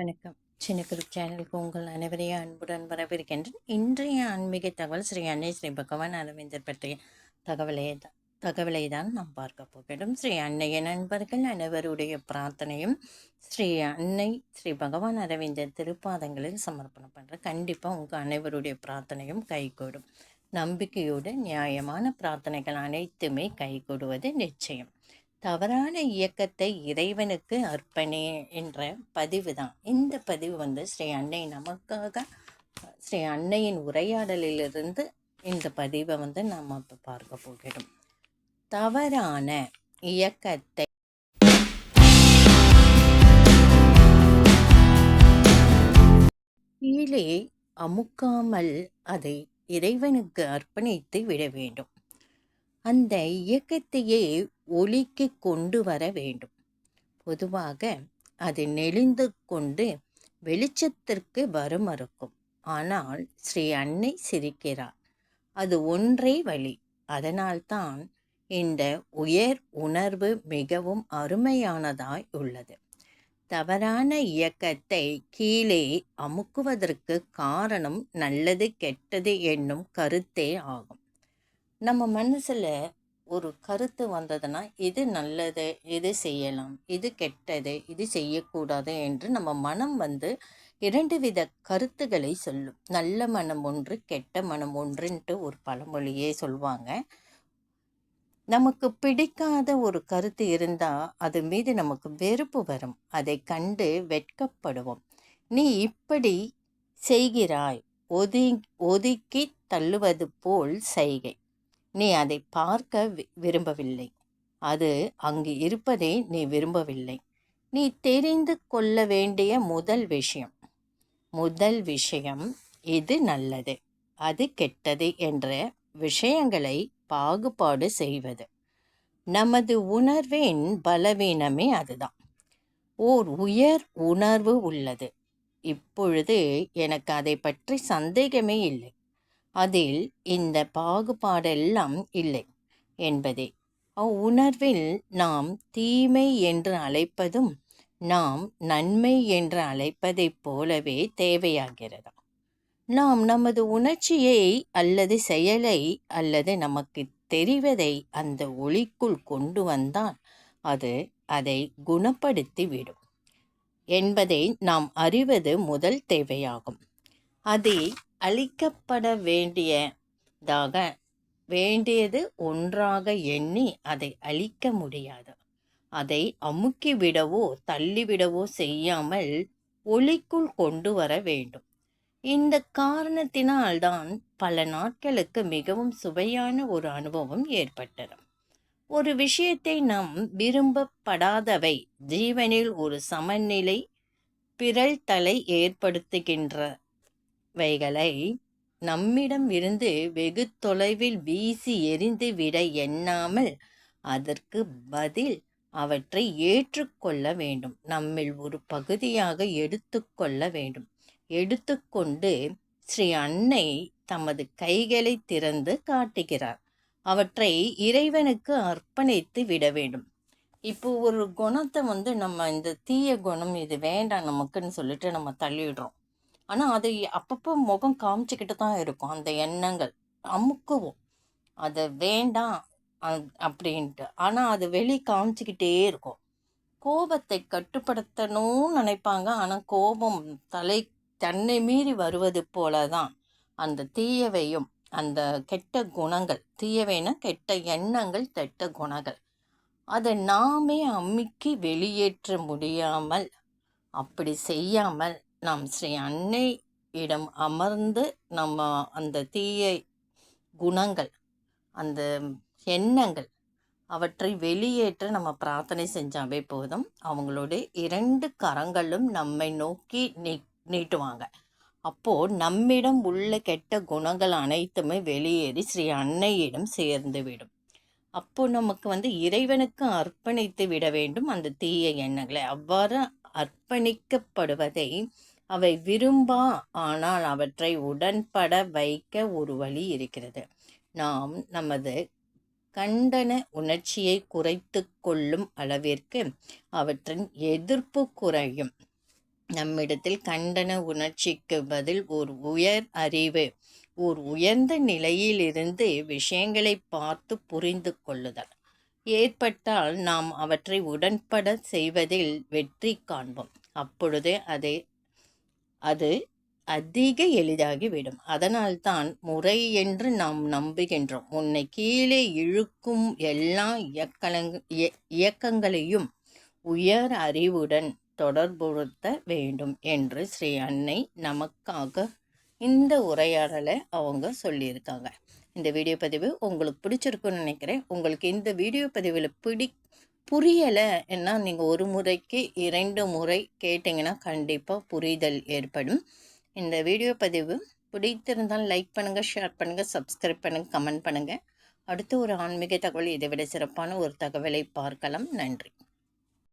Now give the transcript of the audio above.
வணக்கம். சின்ன குரூப் சேனலுக்கு உங்கள் அனைவரையும் அன்புடன் வரவிருக்கின்றேன் இன்றைய ஆன்மீக தகவல் ஸ்ரீ அன்னை ஸ்ரீ பகவான் அரவிந்தர் பற்றிய தகவலை தான் தகவலை தான் நாம் பார்க்க போகிறோம். ஸ்ரீ அன்னைய நண்பர்கள் அனைவருடைய பிரார்த்தனையும் ஸ்ரீ அன்னை ஸ்ரீ பகவான் அரவிந்தர் திருப்பாதங்களில் சமர்ப்பணம் பண்ணுற கண்டிப்பாக உங்கள் அனைவருடைய பிரார்த்தனையும் கைகூடும். நம்பிக்கையோடு நியாயமான பிரார்த்தனைகள் அனைத்துமே கைகூடுவது நிச்சயம். தவறான இயக்கத்தை இறைவனுக்கு அர்ப்பணே என்ற பதிவு தான். இந்த பதிவு வந்து ஸ்ரீ அன்னை நமக்காக ஸ்ரீ அன்னையின் உரையாடலிலிருந்து இந்த பதிவை வந்து நாம் இப்போ பார்க்க போகிறோம். தவறான இயக்கத்தை கீழே அமுக்காமல் அதை இறைவனுக்கு அர்ப்பணித்து விட வேண்டும். அந்த இயக்கத்தையே ஒலிக்கு கொண்டு வர வேண்டும். பொதுவாக அது நெளிந்து கொண்டு வெளிச்சத்திற்கு வருமறுக்கும். ஆனால் ஸ்ரீ அன்னை சிரிக்கிறார். அது ஒன்றே வழி. அதனால்தான் இந்த உயர் உணர்வு மிகவும் அருமையானதாய் உள்ளது. தவறான இயக்கத்தை கீழே அமுக்குவதற்கு காரணம் நல்லது கெட்டது என்னும் கருத்தே ஆகும். நம்ம மனசில் ஒரு கருத்து வந்ததுன்னா இது நல்லது இது செய்யலாம் இது கெட்டது இது செய்யக்கூடாது என்று நம்ம மனம் வந்து இரண்டு வித கருத்துக்களை சொல்லும். நல்ல மனம் ஒன்று கெட்ட மனம் ஒன்றுன்ட்டு ஒரு பழமொழியே சொல்லுவாங்க நமக்கு பிடிக்காத ஒரு கருத்து இருந்தால் அது மீது நமக்கு வெறுப்பு வரும். அதை கண்டு வெட்கப்படுவோம். நீ இப்படி செய்கிறாய் ஒதி ஒதுக்கி தள்ளுவது போல் செய்கை. நீ அதை பார்க்க விரும்பவில்லை. அது அங்கு இருப்பதை நீ விரும்பவில்லை. நீ தெரிந்து கொள்ள வேண்டிய முதல் விஷயம். முதல் விஷயம் இது நல்லது. அது கெட்டது என்ற விஷயங்களை பாகுபாடு செய்வது. நமது உணர்வின் பலவீனமே அதுதான். ஓர் உயர் உணர்வு உள்ளது. இப்பொழுது எனக்கு அதை பற்றி சந்தேகமே இல்லை. அதில் இந்த பாகுபாடெல்லாம் இல்லை என்பதே. அவ்வுணர்வில் நாம் தீமை என்று அழைப்பதும் நாம் நன்மை என்று அழைப்பதைப் போலவே தேவையாகிறதா? நாம் நமது உணர்ச்சியை அல்லது செயலை அல்லது நமக்கு தெரிவதை அந்த ஒளிக்குள் கொண்டு வந்தால் அது அதை குணப்படுத்தி விடும் என்பதை நாம் அறிவது முதல் தேவையாகும். அதை அளிக்கப்பட வேண்டியதாக வேண்டியது ஒன்றாக எண்ணி அதை அழிக்க முடியாது. அதை அமுக்கிவிடவோ தள்ளிவிடவோ செய்யாமல் ஒளிக்குள் கொண்டு வர வேண்டும். இந்த காரணத்தினால்தான் பல நாட்களுக்கு மிகவும் சுவையான ஒரு அனுபவம் ஏற்பட்டது. ஒரு விஷயத்தை நாம் விரும்பப்படாதவை ஜீவனில் ஒரு சமநிலை பிறழ்தலை ஏற்படுத்துகின்ற வைகளை நம்மிடம் இருந்து வெகு தொலைவில் வீசி எரிந்து விட எண்ணாமல் அதற்கு பதில் அவற்றை ஏற்றுக்கொள்ள வேண்டும். நம்மில் ஒரு பகுதியாக எடுத்துக்கொள்ள வேண்டும். எடுத்துக்கொண்டு ஸ்ரீ அன்னை தமது கைகளை திறந்து காட்டுகிறார். அவற்றை இறைவனுக்கு அர்ப்பணித்து விட வேண்டும். இப்போ ஒரு குணத்தை வந்து நம்ம இந்த தீய குணம் இது வேண்டாம் நமக்குன்னு சொல்லிட்டு நம்ம தள்ளிடுறோம். ஆனால் அது அப்பப்போ முகம் காமிச்சிக்கிட்டு தான் இருக்கும். அந்த எண்ணங்கள் அமுக்குவோம். அது வேண்டாம் அப்படின்ட்டு. ஆனால் அது வெளி காமிச்சிக்கிட்டே இருக்கும். கோபத்தை கட்டுப்படுத்தணும்னு நினைப்பாங்க. ஆனால் கோபம் தலை தன்னை மீறி வருவது போல தான் அந்த தீயவையும் அந்த கெட்ட குணங்கள் தீயவைனா கெட்ட எண்ணங்கள் கெட்ட குணங்கள். அதை நாமே அம்மிக்கு வெளியேற்ற முடியாமல் அப்படி செய்யாமல் நாம் ஸ்ரீ அன்னை இடம் அமர்ந்து நம்ம அந்த தீய குணங்கள் அந்த எண்ணங்கள் அவற்றை வெளியேற்ற நம்ம பிரார்த்தனை செஞ்சாவே போதும். அவங்களுடைய இரண்டு கரங்களும் நம்மை நோக்கி நீ நீட்டுவாங்க. அப்போது நம்மிடம் உள்ள கெட்ட குணங்கள் அனைத்துமே வெளியேறி ஸ்ரீ அன்னையிடம் சேர்ந்து விடும். அப்போ நமக்கு வந்து இறைவனுக்கு அர்ப்பணித்து விட வேண்டும் அந்த தீய எண்ணங்களை. அவ்வாறு அர்ப்பணிக்கப்படுவதை அவை விரும்பா ஆனால் அவற்றை உடன்பட வைக்க ஒரு வழி இருக்கிறது. நாம் நமது கண்டன உணர்ச்சியை குறைத்து கொள்ளும் அளவிற்கு அவற்றின் எதிர்ப்பு குறையும். நம்மிடத்தில் கண்டன உணர்ச்சிக்கு பதில் ஒரு உயர் அறிவு ஓர் உயர்ந்த நிலையிலிருந்து விஷயங்களை பார்த்து புரிந்து கொள்ளுதல். ஏற்பட்டால் நாம் அவற்றை உடன்பட செய்வதில் வெற்றி காண்போம். அப்பொழுது அதை அது அதிக எளிதாகிவிடும். அதனால்தான் முறை என்று நாம் நம்புகின்றோம். உன்னை கீழே இழுக்கும் எல்லா இயக்கலங் இயக்கங்களையும் உயர் அறிவுடன் தொடர்புறுத்த வேண்டும் என்று ஸ்ரீ அன்னை நமக்காக இந்த உரையாடலை அவங்க சொல்லியிருக்காங்க. இந்த வீடியோ பதிவு உங்களுக்கு பிடிச்சிருக்குன்னு நினைக்கிறேன். உங்களுக்கு இந்த வீடியோ பதிவில் பிடி புரியலை. என்ன நீங்கள் ஒரு முறைக்கு இரண்டு முறை கேட்டிங்கன்னா கண்டிப்பாக புரிதல் ஏற்படும். இந்த வீடியோ பதிவு பிடித்திருந்தால் லைக் பண்ணுங்கள் ஷேர் பண்ணுங்கள் சப்ஸ்கிரைப் பண்ணுங்கள் கமெண்ட் பண்ணுங்கள் அடுத்து ஒரு ஆன்மீக தகவல் இதை விட சிறப்பான ஒரு தகவலை பார்க்கலாம். நன்றி.